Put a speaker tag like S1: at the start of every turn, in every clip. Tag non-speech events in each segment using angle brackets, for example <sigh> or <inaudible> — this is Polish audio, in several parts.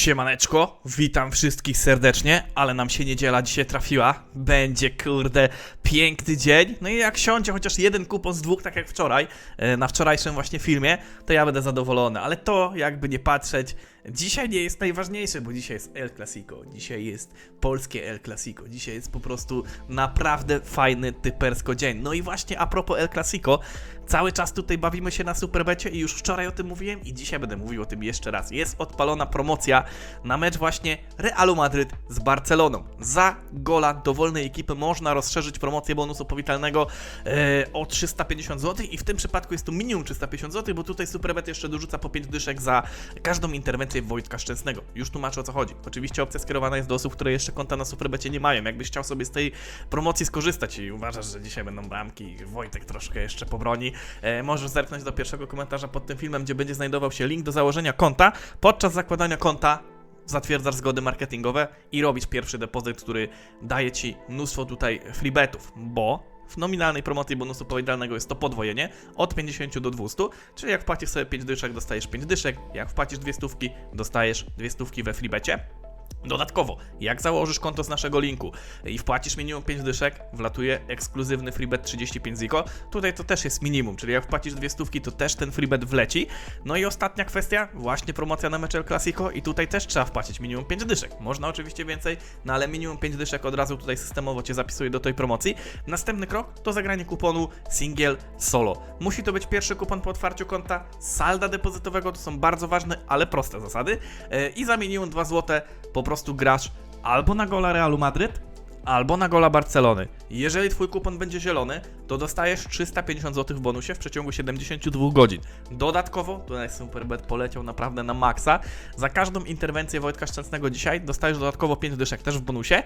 S1: Siemaneczko, witam wszystkich serdecznie, ale nam się niedziela dzisiaj trafiła. Będzie, kurde, piękny dzień. No i jak siądzie chociaż jeden kupon z dwóch, tak jak wczoraj, e, na wczorajszym właśnie filmie, to ja będę zadowolony. Ale to, jakby nie patrzeć, dzisiaj nie jest najważniejsze, bo dzisiaj jest El Clasico, dzisiaj jest polskie El Clasico, dzisiaj jest po prostu naprawdę fajny, typersko dzień. No i właśnie a propos El Clasico, cały czas tutaj bawimy się na Superbecie i już wczoraj o tym mówiłem i dzisiaj będę mówił o tym jeszcze raz. Jest odpalona promocja na mecz właśnie Realu Madryt z Barceloną. Za gola dowolnej ekipy można rozszerzyć promocję bonusu powitalnego e, o 350 zł i w tym przypadku jest to minimum 350 zł, bo tutaj Superbet jeszcze dorzuca po 5 dyszek za każdą interwencję Wojtka Szczęsnego. Już tłumaczę o co chodzi. Oczywiście opcja skierowana jest do osób, które jeszcze konta na Superbecie nie mają. Jakbyś chciał sobie z tej promocji skorzystać i uważasz, że dzisiaj będą bramki, Wojtek troszkę jeszcze pobroni, e, możesz zerknąć do pierwszego komentarza pod tym filmem, gdzie będzie znajdował się link do założenia konta. Podczas zakładania konta zatwierdzasz zgody marketingowe i robisz pierwszy depozyt, który daje ci mnóstwo tutaj freebetów, bo w nominalnej promocji bonusu powitalnego jest to podwojenie od 50 do 200, czyli jak wpłacisz sobie 5 dyszek, dostajesz 5 dyszek, jak wpłacisz dwie stówki, dostajesz dwie stówki we freebecie. Dodatkowo, jak założysz konto z naszego linku i wpłacisz minimum 5 dyszek, wlatuje ekskluzywny freebet 35 ziko. Tutaj to też jest minimum, czyli jak wpłacisz dwie stówki, to też ten freebet wleci. No i ostatnia kwestia, właśnie promocja na mecz El Clasico i tutaj też trzeba wpłacić minimum 5 dyszek. Można oczywiście więcej, no ale minimum 5 dyszek od razu tutaj systemowo Cię zapisuje do tej promocji. Następny krok to zagranie kuponu Single Solo. Musi to być pierwszy kupon po otwarciu konta, salda depozytowego, to są bardzo ważne, ale proste zasady. E, I za minimum 2 zł po prostu grasz albo na gola Realu Madryt, albo na gola Barcelony. Jeżeli twój kupon będzie zielony, to dostajesz 350 zł w bonusie w przeciągu 72 godzin. Dodatkowo, tutaj Superbet poleciał naprawdę na maksa, za każdą interwencję Wojtka Szczęsnego dzisiaj dostajesz dodatkowo 5 dyszek też w bonusie,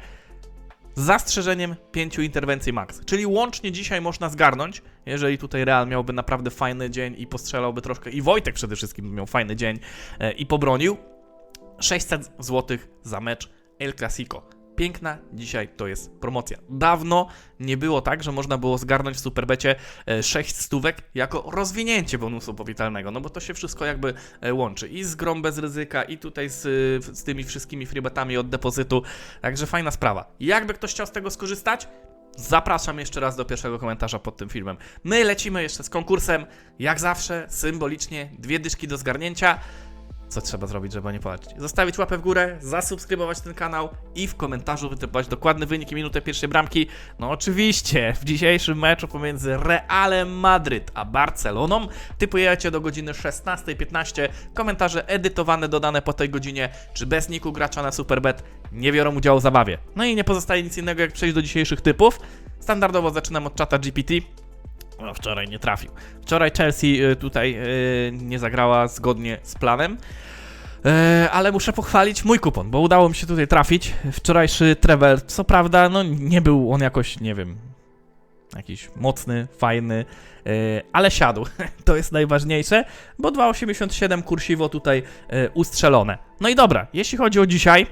S1: z zastrzeżeniem 5 interwencji max. Czyli łącznie dzisiaj można zgarnąć, jeżeli tutaj Real miałby naprawdę fajny dzień i postrzelałby troszkę, i Wojtek przede wszystkim miał fajny dzień e, i pobronił, 600 zł za mecz El Clasico. Piękna dzisiaj to jest promocja. Dawno nie było tak, że można było zgarnąć w Superbecie 6 stówek jako rozwinięcie bonusu powitalnego, no bo to się wszystko jakby e, łączy i z grą bez ryzyka i tutaj z, z tymi wszystkimi freebetami od depozytu, także fajna sprawa. Jakby ktoś chciał z tego skorzystać, Zapraszam jeszcze raz do pierwszego komentarza pod tym filmem. My lecimy jeszcze z konkursem, jak zawsze, symbolicznie, dwie dyszki do zgarnięcia co trzeba zrobić, żeby nie płacić. Zostawić łapę w górę, zasubskrybować ten kanał i w komentarzu wytypować dokładny wynik i pierwszej bramki. No oczywiście, w dzisiejszym meczu pomiędzy Realem Madryt a Barceloną typujecie do godziny 16.15. Komentarze edytowane, dodane po tej godzinie, czy bez niku gracza na Superbet nie biorą udziału w zabawie. No i nie pozostaje nic innego jak przejść do dzisiejszych typów. Standardowo zaczynam od czata GPT. No, wczoraj nie trafił. Wczoraj Chelsea y, tutaj y, nie zagrała zgodnie z planem. E, ale muszę pochwalić mój kupon, bo udało mi się tutaj trafić. Wczorajszy Trevor, co prawda, no nie był on jakoś, nie wiem, jakiś mocny, fajny, e, ale siadł. <laughs> To jest najważniejsze, bo 2,87 kursiwo tutaj e, ustrzelone. No i dobra, jeśli chodzi o dzisiaj,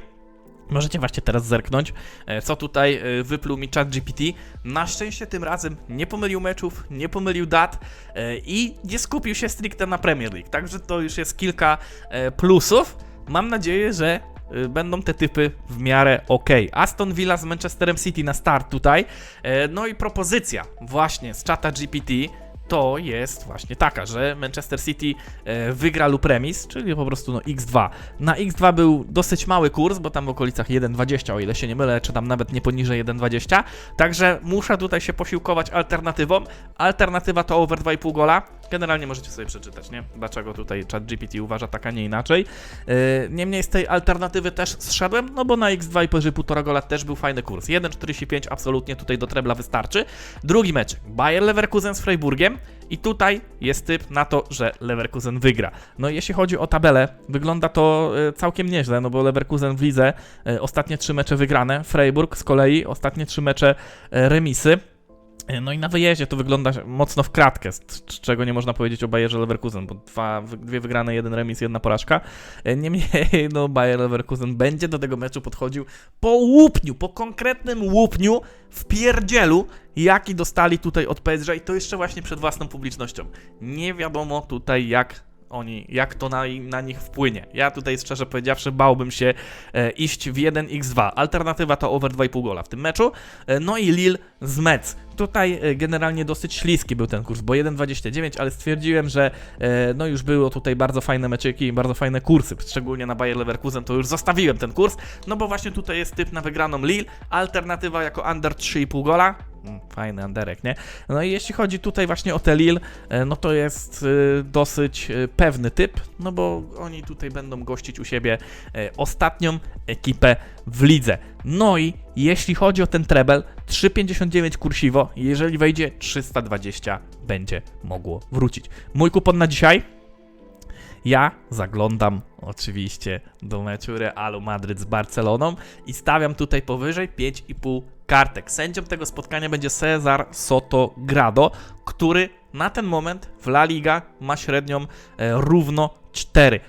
S1: Możecie właśnie teraz zerknąć, e, co tutaj e, wypluł mi chat GPT. Na szczęście tym razem nie pomylił meczów, nie pomylił dat e, i nie skupił się stricte na Premier League. Także to już jest kilka plusów. Mam nadzieję, że będą te typy w miarę ok. Aston Villa z Manchesterem City na start tutaj. No i propozycja właśnie z czata GPT to jest właśnie taka, że Manchester City e, wygra lub remis, czyli po prostu no x2. Na x2 był dosyć mały kurs, bo tam w okolicach 1,20, o ile się nie mylę, czy tam nawet nie poniżej 1,20. Także muszę tutaj się posiłkować alternatywą. Alternatywa to over 2,5 gola. Generalnie możecie sobie przeczytać, nie? Dlaczego tutaj ChatGPT uważa tak, a nie inaczej. Yy, niemniej z tej alternatywy też zszedłem, no bo na x2 i powyżej 1,5 gola też był fajny kurs. 1,45 absolutnie tutaj do trebla wystarczy. Drugi mecz. Bayer Leverkusen z Freiburgiem. I tutaj jest typ na to, że Leverkusen wygra. No i jeśli chodzi o tabelę, wygląda to e, całkiem nieźle, no bo Leverkusen w lidze e, ostatnie trzy mecze wygrane, Freiburg z kolei ostatnie trzy mecze remisy. No i na wyjeździe to wygląda mocno w kratkę, z czego nie można powiedzieć o Bayerze Leverkusen, bo dwa, dwie wygrane, jeden remis, jedna porażka. Niemniej, no Bayer Leverkusen będzie do tego meczu podchodził po łupniu, po konkretnym łupniu w pierdzielu, jaki dostali tutaj od PSG i to jeszcze właśnie przed własną publicznością. Nie wiadomo tutaj jak oni, jak to na, na nich wpłynie. Ja tutaj szczerze powiedziawszy bałbym się e, iść w 1x2. Alternatywa to over 2,5 gola w tym meczu. E, no i Lille z Metz. Tutaj e, generalnie dosyć śliski był ten kurs, bo 1,29, ale stwierdziłem, że e, no już było tutaj bardzo fajne meczyki i bardzo fajne kursy, szczególnie na Bayer Leverkusen, to już zostawiłem ten kurs, no bo właśnie tutaj jest typ na wygraną Lille, alternatywa jako under 3,5 gola, Fajny underek, nie? No i jeśli chodzi tutaj właśnie o te Lille, e, no to jest e, dosyć e, pewny typ, no bo oni tutaj będą gościć u siebie ostatnią ekipę w lidze. No i jeśli chodzi o ten treble, 3,59 kursiwo, jeżeli wejdzie 320 będzie mogło wrócić. Mój kupon na dzisiaj ja zaglądam oczywiście do meczu Realu Madryt z Barceloną i stawiam tutaj powyżej 5,5 kartek. Sędzią tego spotkania będzie Cezar Soto Grado, który na ten moment w La Liga ma średnią e, równo 4.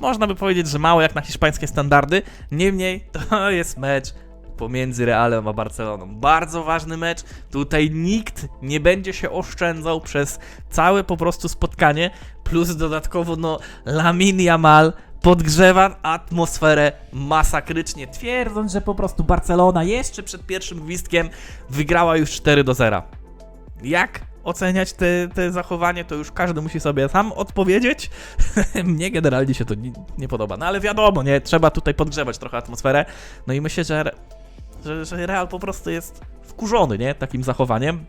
S1: Można by powiedzieć, że mało jak na hiszpańskie standardy, niemniej to <laughs> jest mecz pomiędzy Realem a Barceloną. Bardzo ważny mecz. Tutaj nikt nie będzie się oszczędzał przez całe po prostu spotkanie. Plus dodatkowo, no, Lamin Yamal podgrzewa atmosferę masakrycznie, twierdząc, że po prostu Barcelona jeszcze przed pierwszym gwizdkiem wygrała już 4 do 0. Jak oceniać te, te zachowanie, to już każdy musi sobie sam odpowiedzieć. <laughs> Mnie generalnie się to nie, nie podoba. No ale wiadomo, nie, trzeba tutaj podgrzewać trochę atmosferę. No i myślę, że, że, że Real po prostu jest wkurzony, nie, takim zachowaniem.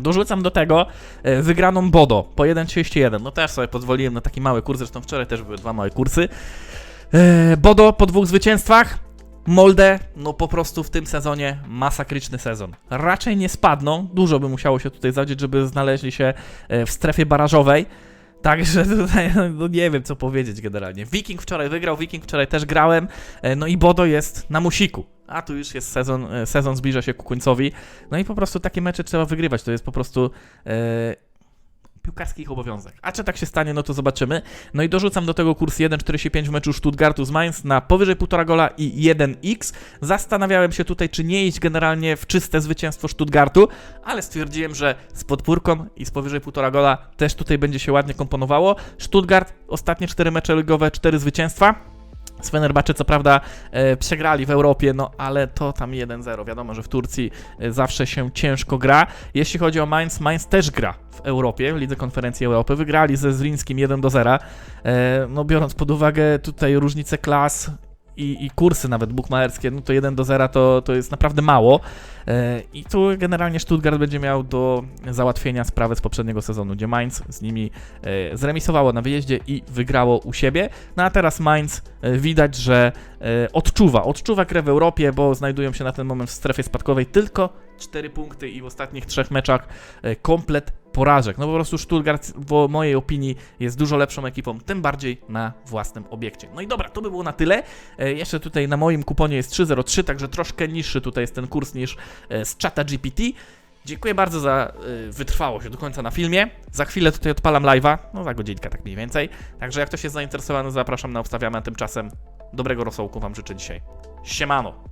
S1: Dorzucam do tego e, wygraną Bodo po 1,31. No też sobie pozwoliłem na taki mały kurs, zresztą wczoraj też były dwa małe kursy. E, Bodo po dwóch zwycięstwach. Molde, no po prostu w tym sezonie masakryczny sezon. Raczej nie spadną, dużo by musiało się tutaj zadzieć, żeby znaleźli się e, w strefie barażowej. Także tutaj no nie wiem co powiedzieć generalnie. Viking wczoraj wygrał, Viking wczoraj też grałem, e, no i Bodo jest na musiku. A tu już jest sezon, e, sezon zbliża się ku końcowi. No i po prostu takie mecze trzeba wygrywać. To jest po prostu e, piłkarski ich obowiązek. A czy tak się stanie, no to zobaczymy. No i dorzucam do tego kurs 1,45 w meczu Stuttgartu z Mainz na powyżej 1,5 gola i 1x. Zastanawiałem się tutaj, czy nie iść generalnie w czyste zwycięstwo Stuttgartu, ale stwierdziłem, że z podpórką i z powyżej 1,5 gola też tutaj będzie się ładnie komponowało. Stuttgart, ostatnie 4 mecze ligowe, 4 zwycięstwa. Z Fenerbahce co prawda e, przegrali w Europie, no ale to tam 1-0. Wiadomo, że w Turcji e, zawsze się ciężko gra. Jeśli chodzi o Mainz, Mainz też gra w Europie, w Lidze Konferencji Europy. Wygrali ze Zrinskim 1-0. E, no biorąc pod uwagę tutaj różnicę klas i, i kursy nawet bukmacherskie, no to 1 do 0 to, to jest naprawdę mało. E, I tu generalnie Stuttgart będzie miał do załatwienia sprawę z poprzedniego sezonu, gdzie Mainz z nimi e, zremisowało na wyjeździe i wygrało u siebie. No a teraz Mainz e, widać, że odczuwa, odczuwa grę w Europie, bo znajdują się na ten moment w strefie spadkowej tylko 4 punkty i w ostatnich trzech meczach komplet porażek. No po prostu Stuttgart w mojej opinii jest dużo lepszą ekipą, tym bardziej na własnym obiekcie. No i dobra, to by było na tyle. E, jeszcze tutaj na moim kuponie jest 3.03, także troszkę niższy tutaj jest ten kurs niż e, z czata GPT. Dziękuję bardzo za y, wytrwałość do końca na filmie. Za chwilę tutaj odpalam live'a, no za godzinkę tak mniej więcej. Także jak ktoś jest zainteresowany, zapraszam na obstawiamy, a tymczasem dobrego rosołku Wam życzę dzisiaj. Siemano!